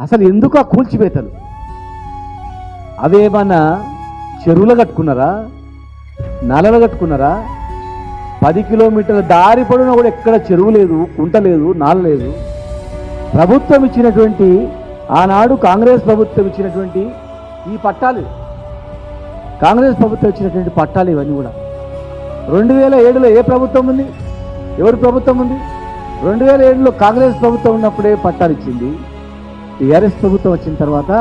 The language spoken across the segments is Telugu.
అసలు ఎందుకు ఆ కూల్చివేతలు? అవేమన్నా చెరువులు కట్టుకున్నారా? నలలు కట్టుకున్నారా? పది కిలోమీటర్ల దారి పొడవునా కూడా ఎక్కడ చెరువు లేదు కుంట లేదు నాల లేదు. ప్రభుత్వం ఇచ్చినటువంటి ఆనాడు కాంగ్రెస్ ప్రభుత్వం ఇచ్చినటువంటి ఈ పట్టాలు. కాంగ్రెస్ ప్రభుత్వం ఇచ్చినటువంటి పట్టాలు ఇవన్నీ కూడా. రెండు వేల ఏడులో ఏ ప్రభుత్వం ఉంది? ఎవరి ప్రభుత్వం ఉంది? రెండు వేల ఏడులో కాంగ్రెస్ ప్రభుత్వం ఉన్నప్పుడే పట్టాలు ఇచ్చింది. టీఆర్ఎస్ ప్రభుత్వం వచ్చిన తర్వాత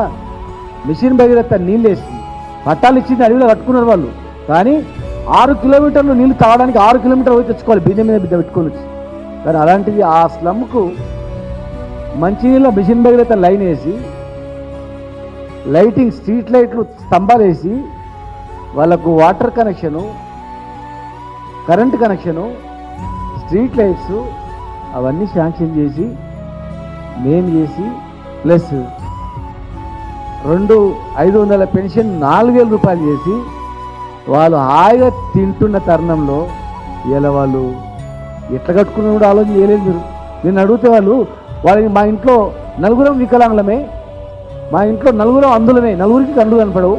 మిషన్ భగీరథ నీళ్ళు వేసింది. పట్టాలు ఇచ్చింది అడవిలో కట్టుకున్నారు వాళ్ళు. కానీ ఆరు కిలోమీటర్లు నీళ్ళు తాగడానికి ఆరు కిలోమీటర్లు పోయి తెచ్చుకోవాలి. బిందె మీద బిడ్డ పెట్టుకొని వచ్చి. కానీ అలాంటిది ఆ స్లమ్కు మంచినీళ్ళ మిషన్ భగీరథ లైన్ వేసి లైటింగ్ స్ట్రీట్ లైట్లు స్తంభాలు వేసి వాళ్ళకు water connection current connection street lights అవన్నీ శాంక్షన్ చేసి మేము చేసి ప్లస్ రెండు ఐదు వందల పెన్షన్ నాలుగు వేల రూపాయలు చేసి వాళ్ళు హాయిగా తింటున్న తరుణంలో ఇలా వాళ్ళు ఎట్లా కట్టుకున్న కూడా ఆలోచన చేయలేదు మీరు. నేను అడిగితే వాళ్ళు వాళ్ళకి మా ఇంట్లో నలుగురం వికలాంగులమే మా ఇంట్లో నలుగురం అందులమే నలుగురికి కళ్ళు కనపడవు.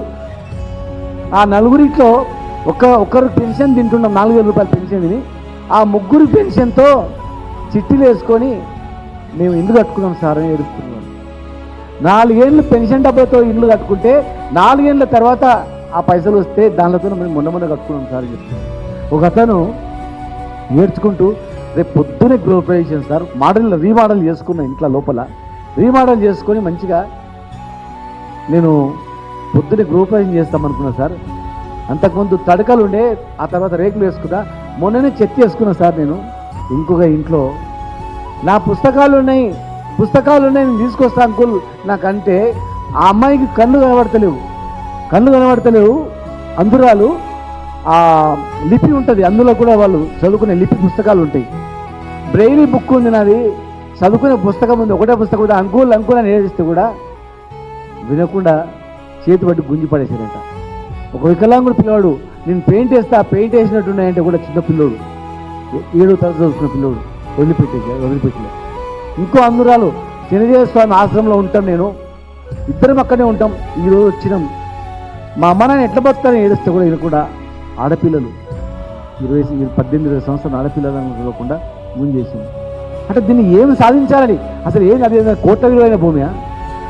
ఆ నలుగురిట్లో ఒక ఒక్కరు పెన్షన్ తింటున్నాం నాలుగు వేల రూపాయల పెన్షన్ తిని ఆ ముగ్గురు పెన్షన్తో చిట్టీలు వేసుకొని మేము ఇల్లు కట్టుకున్నాం సార్ అని ఏడుస్తున్నాం నాలుగేళ్ళు పెన్షన్ డబ్బులతో ఇల్లు కట్టుకుంటే నాలుగేళ్ళ తర్వాత ఆ పైసలు వస్తే దానితో మేము మొన్న మొన్న కట్టుకున్నాం సార్ అని చెప్తున్నాం ఒక అతను నేర్చుకుంటూ రేపు పొద్దునే గృహప్రవేశం సార్ మోడల్ రీమోడల్ చేసుకున్న ఇంట్లో లోపల. రీమోడల్ చేసుకొని మంచిగా నేను పొద్దునే గృహప్రవేశం ప్రవేశం అనుకున్నా సార్. అంతకుముందు తడకలు ఉండే ఆ తర్వాత రేకులు వేసుకున్నా మొన్ననే చెత్త వేసుకున్నా సార్ నేను. ఇంకొక ఇంట్లో నా పుస్తకాలు ఉన్నాయి పుస్తకాలు ఉన్నాయి నేను తీసుకొస్తా అంకుల్. నాకంటే ఆ అమ్మాయికి కళ్ళు కనబడతలేవు. కళ్ళు కనబడతలేవు అందురాలు. ఆ లిపి ఉంటుంది అందులో కూడా వాళ్ళు చదువుకునే లిపి పుస్తకాలు ఉంటాయి. బ్రెయిలీ బుక్ ఉంది నాది చదువుకునే పుస్తకం ఉంది ఒకటే పుస్తకం ఉంది. అంకుల్ అంకుల్ అని ఏడిస్తే కూడా వినకుండా చేతి పట్టి గుంజి పడేసారంట ఒక వికలాంగుడు పిల్లవాడు నేను పెయింట్ వేస్తా ఆ పెయింట్ వేసినట్టున్నాయంటే కూడా చిన్న పిల్లోడు. ఏడో తరగతి చదువుకున్న పిల్లోడు వదిలిపెట్టే వదిలిపెట్టలేదు ఇంకో అందురాలు చిన్నజీవ స్వామి ఆశ్రమంలో ఉంటాం నేను. ఇద్దరం అక్కడే ఉంటాం. ఈరోజు వచ్చినాం. మా అమ్మ నాన్న ఎట్లా బతుకుతారని ఏడుస్తే కూడా ఈయన కూడా ఆడపిల్లలు. ఇరవై ఇరవై- పద్దెనిమిది ఇరవై సంవత్సరాలు ఆడపిల్లలు చూడకుండా ముందేసింది అంటే దీన్ని ఏమి సాధించాలని? అసలు ఏం అది కోట్ల విలువైన భూమియా?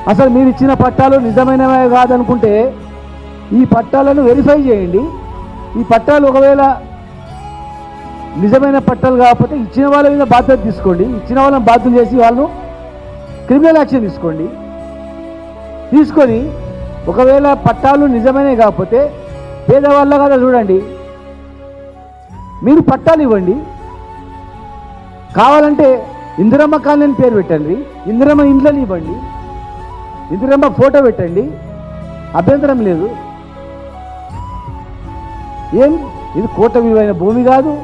అసలు మీరు ఇచ్చిన పట్టాలు నిజమైనవే కాదనుకుంటే ఈ పట్టాలను వెరిఫై చేయండి. ఈ పట్టాలు ఒకవేళ నిజమైన పట్టాలు కాకపోతే ఇచ్చిన వాళ్ళ మీద బాధ్యత తీసుకోండి. ఇచ్చిన వాళ్ళని బాధ్యత చేసి వాళ్ళు క్రిమినల్ యాక్షన్ తీసుకోండి. తీసుకొని ఒకవేళ పట్టాలు నిజమైనవి కాకపోతే పేదవాళ్ళ కదా చూడండి. మీరు పట్టాలు ఇవ్వండి. కావాలంటే ఇందిరమ్మ కాలనీ పేరు పెట్టండి. ఇందిరమ్మ ఇండ్లని ఇవ్వండి. ఇందిరమ్మ ఫోటో పెట్టండి. అభ్యంతరం లేదు. ఏం? ఇది కోట విలువైన భూమి కాదు.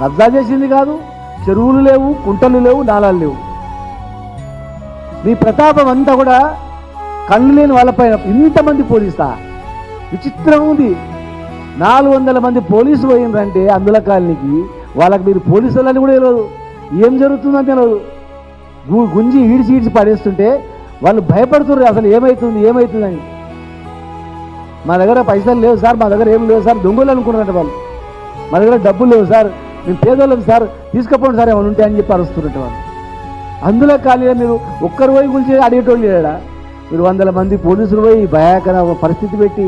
కబ్జా చేసింది కాదు చెరువులు లేవు కుంటలు లేవు నాళాలు లేవు. మీ ప్రతాపం అంతా కూడా కళ్ళు లేని వాళ్ళపైన ఇంతమంది పోలీసా? విచిత్రం ఉంది. నాలుగు వందల మంది పోలీసు పోయిందంటే అందుల కాలనీకి వాళ్ళకి మీరు పోలీసులని కూడా తెలియదు ఏం జరుగుతుందని తెలియదు గుంజి ఈడ్చి ఈడ్చి పడేస్తుంటే వాళ్ళు భయపడుతున్నారు అసలు ఏమవుతుంది ఏమవుతుందని మా దగ్గర పైసలు లేవు సార్ మా దగ్గర ఏం లేవు సార్ దొంగలు అనుకున్నారంట వాళ్ళు. మా దగ్గర డబ్బులు లేవు సార్. మేము పేదోళ్ళం సార్ తీసుకుపోండి సార్ ఏమైనా ఉంటే అని చెప్పి అరుస్తున్నట్టు వాళ్ళు. అందులో ఖాళీగా మీరు ఒక్కరు పోయి గురించి అడిగేటోళ్ళు లేడా మీరు వందల మంది పోలీసులు పోయి భయాకర పరిస్థితి పెట్టి